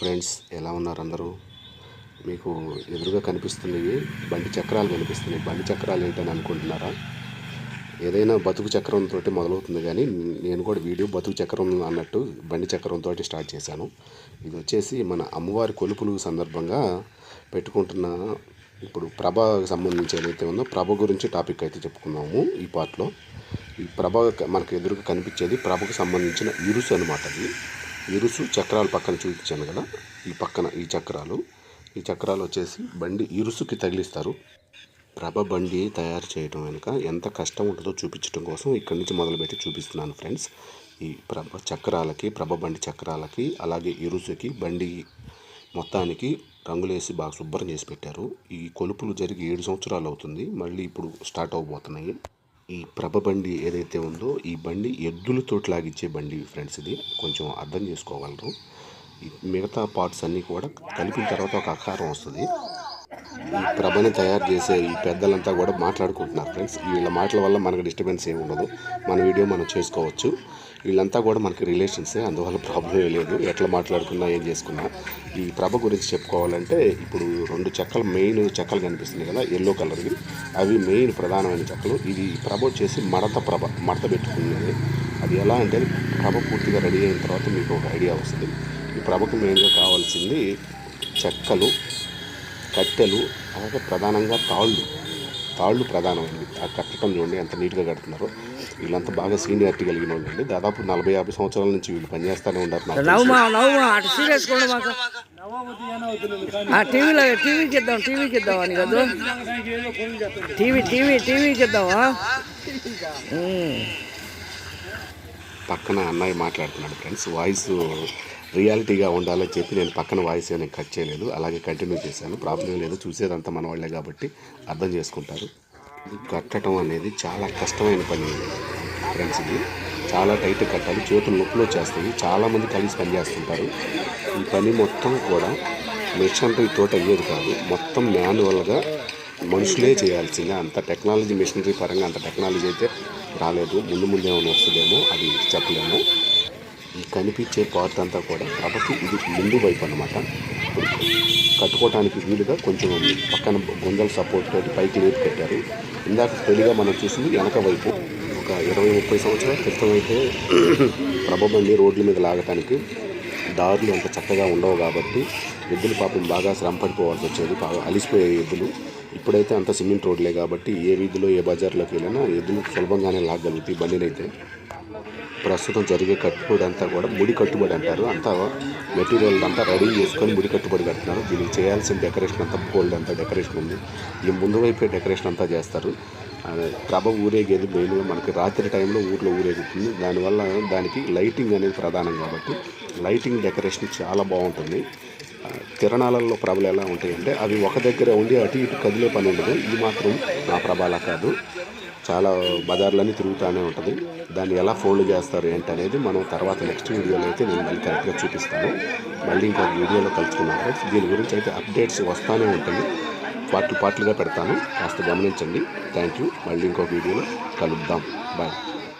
Friends ఎలా ఉన్నారు అందరూ? మీకు ఎదురుగా కనిపిస్తున్నవి బండి చక్రాలు కనిపిస్తున్నాయి. బండి చక్రాలు ఏంటని అనుకుంటున్నారా? ఏదైనా బతుకు చక్రంతో మొదలవుతుంది కానీ నేను కూడా వీడియో బతుకు చక్రం అన్నట్టు బండి చక్రంతో స్టార్ట్ చేశాను. ఇది వచ్చేసి మన అమ్మవారి కొలుపులు సందర్భంగా పెట్టుకుంటున్న ఇప్పుడు ప్రభకు సంబంధించి ఏదైతే ఉందో ప్రభ గురించి టాపిక్ అయితే చెప్పుకున్నాము ఈ పార్ట్లో ఈ ప్రభ మనకు ఎదురుగా కనిపించేది ప్రభకు సంబంధించిన ఇరుసు అనమాట అది. ఇరుసు చక్రాలు పక్కన చూపించాను కదా. ఈ పక్కన ఈ చక్రాలు. ఈ చక్రాలు వచ్చేసి బండి ఇరుసుకి తగిలిస్తారు. ప్రభ బండి తయారు చేయడం వెనుక ఎంత కష్టం ఉంటుందో చూపించడం కోసం ఇక్కడి నుంచి మొదలుపెట్టి చూపిస్తున్నాను ఫ్రెండ్స్. ఈ ప్రభ చక్రాలకి ప్రభ బండి చక్రాలకి అలాగే ఇరుసుకి బండి మొత్తానికి రంగులేసి బాగా శుభ్రం చేసి పెట్టారు. ఈ కొలుపులు జరిగి ఏడు సంవత్సరాలు అవుతుంది. మళ్ళీ ఇప్పుడు స్టార్ట్ అవబోతున్నాయి ఈ ప్రభ బండి ఏదైతే ఉందో ఈ బండి ఎద్దులతోటి లాగిచ్చే బండి ఫ్రెండ్స్ ఇది. కొంచెం అర్థం చేసుకోగలరు. మిగతా పార్ట్స్ అన్నీ కూడా కలిపిన తర్వాత ఒక ఆకారం వస్తుంది. ఈ ప్రభని తయారు చేసే ఈ పెద్దలంతా కూడా మాట్లాడుకుంటున్నారు ఫ్రెండ్స్. వీళ్ళ మాటల వల్ల మనకు డిస్టర్బెన్స్ ఏమి ఉండదు. మన వీడియో మనం చేసుకోవచ్చు. వీళ్ళంతా కూడా మనకి రిలేషన్సే అందువల్ల ప్రాబ్లం లేదు. ఎట్లా మాట్లాడుకున్నా ఏం చేసుకున్నా. ఈ ప్రభ గురించి చెప్పుకోవాలంటే ఇప్పుడు రెండు చెక్కలు మెయిన్ చెక్కలు కనిపిస్తున్నాయి కదా ఎల్లో కలర్వి అవి మెయిన్ ప్రధానమైన చెక్కలు. ఇది ప్రభ వచ్చేసి మడత ప్రభ మడత పెట్టుకున్నది. అది ఎలా అంటే ప్రభ పూర్తిగా రెడీ అయిన తర్వాత మీకు ఒక ఐడియా వస్తుంది. ఈ ప్రభకు మెయిన్గా కావాల్సింది చెక్కలు కట్టెలు అలాగే ప్రధానంగా తాళ్ళు. తాళ్ళు ప్రధానమైనవి. ఆ కట్టడం చూడండి ఎంత నీట్గా కడుతున్నారు. వీళ్ళంతా బాగా సీనియారిటీ కలిగిన వాళ్ళు అండి. దాదాపు నలభై యాభై సంవత్సరాల నుంచి వీళ్ళు పనిచేస్తూనే ఉన్నారు టీవీలో టీవీకి ఇద్దాం టీవీకి ఇద్దాం అని కదా. టీవీ టీవీ టీవీకి ఇద్దామా. పక్కన అన్నయ్య మాట్లాడుతున్నాడు ఫ్రెండ్స్ వాయిస్ రియాలిటీగా ఉండాలని చెప్పి నేను పక్కన వాయిస్ నేను కట్ చేయలేదు. అలాగే కంటిన్యూ చేశాను. ప్రాబ్లం లేదు. చూసేదంతా మన వాళ్ళే కాబట్టి అర్థం చేసుకుంటారు. ఇది కట్టడం అనేది చాలా కష్టమైన పని ఫ్రెండ్స్ ఇది. చాలా టైట్ కట్టాలి. చేతులు నొప్పులు వచ్చేస్తాయి. చాలామంది కలిసి పని చేస్తుంటారు. ఈ పని మొత్తం కూడా మెషిన్ తోట అయ్యేది కాదు. మొత్తం మాన్యువల్గా మనుషులే చేయాల్సిందే. అంత టెక్నాలజీ మిషనరీ పరంగా అంత టెక్నాలజీ అయితే రాలేదు. ముందు ముందు ఏమైనా వస్తుందేమో అది చెప్పలేము. ఈ కనిపించే పార్ట్ అంతా కూడా. కాబట్టి ఇది ముందు వైపు అనమాట కట్టుకోవడానికి వీలుగా కొంచెం పక్కన గుంజల సపోర్ట్ తోటి పైకి లేపి కట్టారు. ఇందాక తొలిగా మనం చూసింది వెనక వైపు ఒక ఇరవై ముప్పై సంవత్సరాల క్రితం అయితే ప్రభబండి రోడ్ల మీద లాగటానికి దారులు అంత చక్కగా ఉండవు కాబట్టి ఎద్దులు పాపం బాగా శ్రమ పడిపోవాల్సి వచ్చేది. బాగా అలిసిపోయే ఎద్దులు. ఇప్పుడైతే అంత సిమెంట్ రోడ్లే కాబట్టి ఏ వీధిలో ఏ బజార్లోకి వెళ్ళినా ఎద్దులు సులభంగానే లాగలుగుతాయి బండినైతే ప్రస్తుతం జరిగే కట్టుబడి అంతా కూడా ముడి కట్టుబడి అంటారు. అంతా మెటీరియల్ అంతా రెడీ చేసుకొని ముడి కట్టుబడి కడుతున్నారు. దీనికి చేయాల్సిన డెకరేషన్ అంతా గోల్డ్ అంతా డెకరేషన్ ఉంది. ఈ ముందు వైపే డెకరేషన్ అంతా చేస్తారు. ప్రభ ఊరేగేది మెయిన్గా మనకి రాత్రి టైంలో ఊర్లో ఊరేగుతుంది. దానివల్ల దానికి లైటింగ్ అనేది ప్రధానం కాబట్టి లైటింగ్ డెకరేషన్ చాలా బాగుంటుంది. తిరణాలలో ప్రభలు ఎలా ఉంటాయంటే అవి ఒక దగ్గర ఉండి అటు ఇటు కదిలే పని ఉండదు. ఇది మాత్రం నా ప్రభాల కాదు. చాలా బజార్లన్నీ తిరుగుతూనే ఉంటుంది. దాన్ని ఎలా ఫోల్డ్ చేస్తారు ఏంటి అనేది మనం తర్వాత నెక్స్ట్ వీడియోలో అయితే నేను మళ్ళీ కరెక్ట్గా చూపిస్తాను. మళ్ళీ ఇంకొక వీడియోలో కలుసుకున్నాను ఫ్రెండ్స్. దీని గురించి అయితే అప్డేట్స్ వస్తూనే ఉంటుంది పార్ట్లు పార్ట్లుగా పెడతాను. కాస్త గమనించండి. Thank you. మళ్ళీ ఇంకొక వీడియోలో కలుద్దాం. బాయ్.